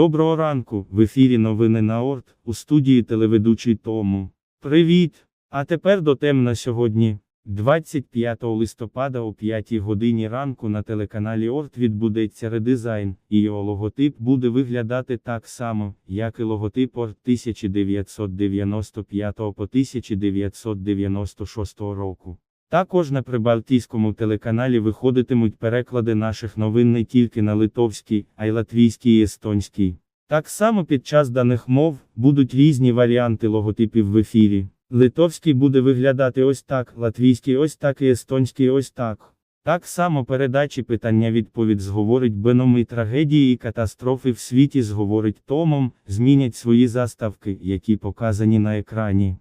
Доброго ранку, в ефірі новини на Орт, у студії телеведучий Тому. Привіт! А тепер до тем на сьогодні. 25 листопада о 5 годині ранку на телеканалі Орт відбудеться редизайн, і його логотип буде виглядати так само, як і логотип Орт 1995 по 1996 року. Також на прибалтійському телеканалі виходитимуть переклади наших новин не тільки на литовській, а й латвійській і естонській. Так само під час даних мов будуть різні варіанти логотипів в ефірі. Литовський буде виглядати ось так, латвійський ось так і естонський ось так. Так само передачі питання-відповідь зговорить Беном і трагедії і катастрофи в світі зговорить Томом, змінять свої заставки, які показані на екрані.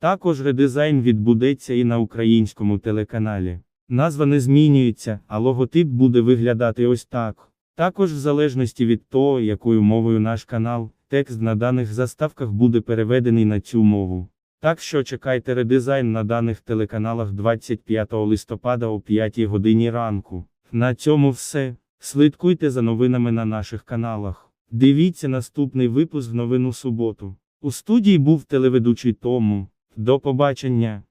Також редизайн відбудеться і на українському телеканалі. Назва не змінюється, а логотип буде виглядати ось так. Також, в залежності від того, якою мовою наш канал, текст на даних заставках буде переведений на цю мову. Так що чекайте редизайн на даних телеканалах 25 листопада о 5 годині ранку. На цьому все. Слідкуйте за новинами на наших каналах. Дивіться наступний випуск в новину суботу. У студії був телеведучий Тому. До побачення.